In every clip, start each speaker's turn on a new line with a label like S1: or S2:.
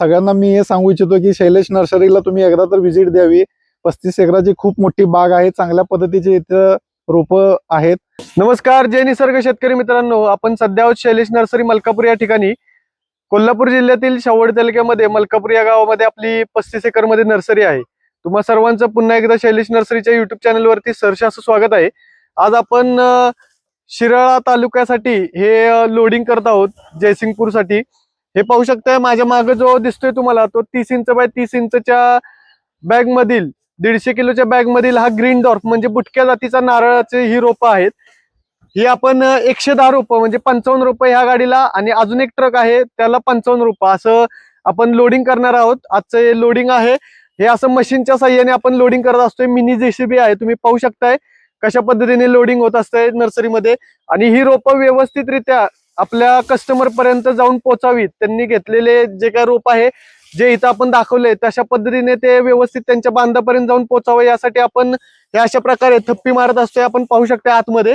S1: सगळ्यांना मी हे सांगू इच्छितो की शैलेश नर्सरीला तुम्ही एकदा तर व्हिजिट द्यावी. पस्तीस एकराची खूप मोठी बाग आहे. चांगल्या पद्धतीचे इथं रोपं आहेत.
S2: नमस्कार. जय निसर्ग शेतकरी मित्रांनो. आपण सध्या आहोत शैलेश नर्सरी मलकापूर या ठिकाणी. कोल्हापूर जिल्ह्यातील शावड तालुक्यामध्ये मलकापूर या गावामध्ये आपली पस्तीस एकरमध्ये नर्सरी आहे. तुम्हा सर्वांचं पुन्हा एकदा शैलेश नर्सरीच्या युट्यूब चॅनलवरती सरसे असं स्वागत आहे. आज आपण शिराळा तालुक्यासाठी हे लोडिंग करत आहोत जयसिंगपूरसाठी. हे पाहू शकताय माझ्या मागे जो दिसतोय तुम्हाला तो तीस इंच बाय तीस इंचच्या बॅग मधील दीडशे किलोच्या बॅग मधील हा ग्रीन डॉर्फ म्हणजे बुटक्या जातीचा नारळाचे ही रोप आहेत. ही आपण एकशे दहा रुपये म्हणजे पंचावन्न रुपये ह्या गाडीला आणि अजून एक ट्रक आहे त्याला पंचावन्न रुपये असं आपण लोडिंग करणार आहोत. आजचं हे लोडिंग आहे. हे असं मशीनच्या साह्याने आपण लोडिंग करत असतोय. मिनी जेसीबी आहे. तुम्ही पाहू शकताय कशा पद्धतीने लोडिंग होत असतंय नर्सरीमध्ये. आणि ही रोपं व्यवस्थितरित्या आपल्या कस्टमर पर्यंत जाऊन पोचावीत. त्यांनी घेतलेले जे काय रोप आहे जे इथं आपण दाखवले तशा पद्धतीने ते व्यवस्थित त्यांच्या बांधापर्यंत जाऊन पोचावं. यासाठी आपण हे अशा प्रकारे थप्पी मारत असतोय. आपण पाहू शकता आतमध्ये.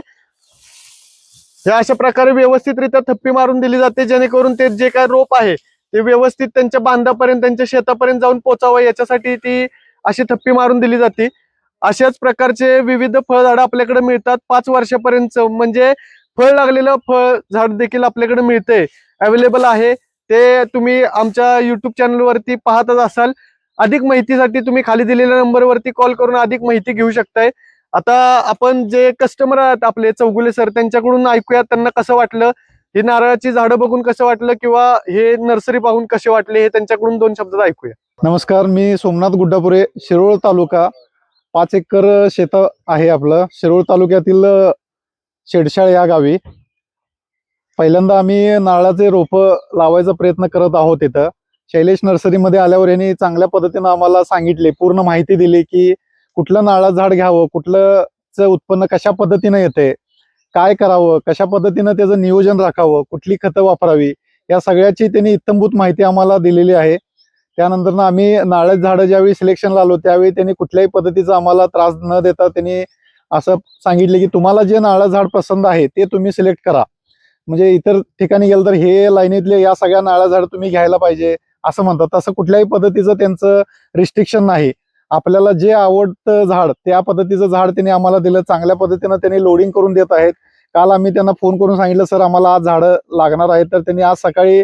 S2: हे अशा प्रकारे व्यवस्थितरित्या थप्पी मारून दिली जाते जेणेकरून ते जे काय रोप आहे ते व्यवस्थित त्यांच्या बांधापर्यंत त्यांच्या शेतापर्यंत जाऊन पोचावं. याच्यासाठी ती अशी थप्पी मारून दिली जाते. अशाच प्रकारचे विविध फळझाडं आपल्याकडे मिळतात. पाच वर्षापर्यंत म्हणजे फळ लागलेलं फळ झाड देखील आपल्याकडे मिळते अवेलेबल आहे. ते तुम्ही आमच्या युट्यूब चॅनलवरती पाहतच असाल. अधिक माहितीसाठी तुम्ही खाली दिलेल्या नंबरवरती कॉल करून अधिक माहिती घेऊ शकताय. आता आपण जे कस्टमर आहेत आपले चौगुले सर त्यांच्याकडून ऐकूया त्यांना कसं वाटलं? हे नारळाची झाडं बघून कसं वाटलं? किंवा हे नर्सरी पाहून कसे वाटले? हे त्यांच्याकडून दोन शब्दात ऐकूया.
S1: नमस्कार मी सोमनाथ गुड्डापुरे शिरोळ तालुका. पाच एकर शेत आहे आपलं. शिरोळ तालुक्यातील शेडशाळ या गावी. पहिल्यांदा आम्ही नारळाचे रोपं लावायचा प्रयत्न करत आहोत इथं. शैलेश नर्सरीमध्ये आल्यावर यांनी चांगल्या पद्धतीनं आम्हाला सांगितले पूर्ण माहिती दिली की कुठलं नारळाचं झाड घ्यावं कुठलंच उत्पन्न कशा पद्धतीनं येते काय करावं कशा पद्धतीनं त्याचं नियोजन राखावं कुठली खतं वापरावी या सगळ्याची त्यांनी इत्तमभूत माहिती आम्हाला दिलेली आहे. त्यानंतर आम्ही नारळ झाडं ज्यावेळी सिलेक्शनला आलो त्यावेळी त्यांनी कुठल्याही पद्धतीचा आम्हाला त्रास न देता त्यांनी असं सांगितले की तुम्हाला जे नारळ झाड पसंत आहे ते तुम्ही सिलेक्ट करा. म्हणजे इतर ठिकाणी गेलं तर हे लाईनीतले या सगळ्या नारळ झाड तुम्ही घ्यायला पाहिजे असं म्हणतात. तसं कुठल्याही पद्धतीचं त्यांचं रिस्ट्रिक्शन नाही. आपल्याला जे आवडतं झाड त्या पद्धतीचं झाड त्यांनी आम्हाला दिलं. चांगल्या पद्धतीनं त्यांनी लोडिंग करून देत आहेत. काल आम्ही त्यांना फोन करून सांगितलं सर आम्हाला आज झाडं लागणार आहेत. तर त्यांनी आज सकाळी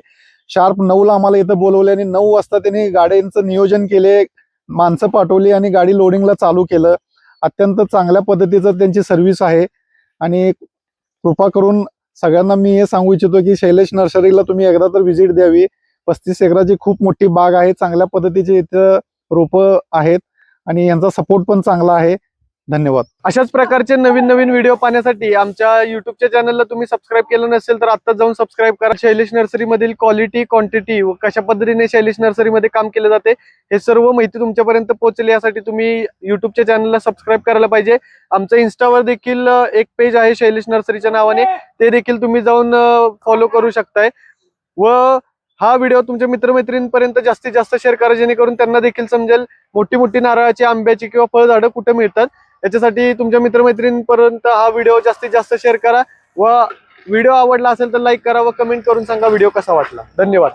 S1: शार्प नऊला आम्हाला इथं बोलवले आणि नऊ वाजता त्यांनी गाड्यांचं नियोजन केले माणसं पाठवली आणि गाडी लोडिंगला चालू केलं. अत्यंत चांगल्या पद्धतीचं त्यांची सर्व्हिस आहे. आणि कृपा करून सगळ्यांना मी हे सांगू इच्छितो की शैलेश नर्सरीला तुम्ही एकदा तर व्हिजिट द्यावी. पस्तीस एकराची खूप मोठी बाग आहे. चांगल्या पद्धतीचे इथं रोपं आहेत. आणि यांचा सपोर्ट पण चांगला आहे. धन्यवाद.
S2: अशाच प्रकारचे नवीन नवीन व्हिडिओ पाहण्यासाठी आमच्या युट्यूबच्या चॅनलला तुम्ही सबस्क्राईब केलं नसेल तर आता जाऊन सबस्क्राईब करा. शैलेश नर्सरी मधील क्वालिटी क्वांटिटी व कशा पद्धतीने शैलेश नर्सरीमध्ये काम केलं जाते हे सर्व माहिती तुमच्यापर्यंत पोहोचली. यासाठी तुम्ही युट्यूबच्या चॅनलला सबस्क्राईब करायला पाहिजे. आमचं इन्स्टावर देखील एक पेज आहे शैलेश नर्सरीच्या नावाने. ते देखील तुम्ही जाऊन फॉलो करू शकताय. व हा व्हिडिओ तुमच्या मित्रमैत्रिणींपर्यंत जास्तीत जास्त शेअर करा जेणेकरून त्यांना देखील समजेल मोठी मोठी नारळाची आंब्याची किंवा फळझाडं कुठे मिळतात. याच्यासाठी तुमच्या मित्रमैत्रिणींपर्यंत हा व्हिडिओ जास्तीत जास्त शेअर करा. व व्हिडिओ आवडला असेल तर लाईक करा व कमेंट करून सांगा व्हिडिओ कसा वाटला. धन्यवाद.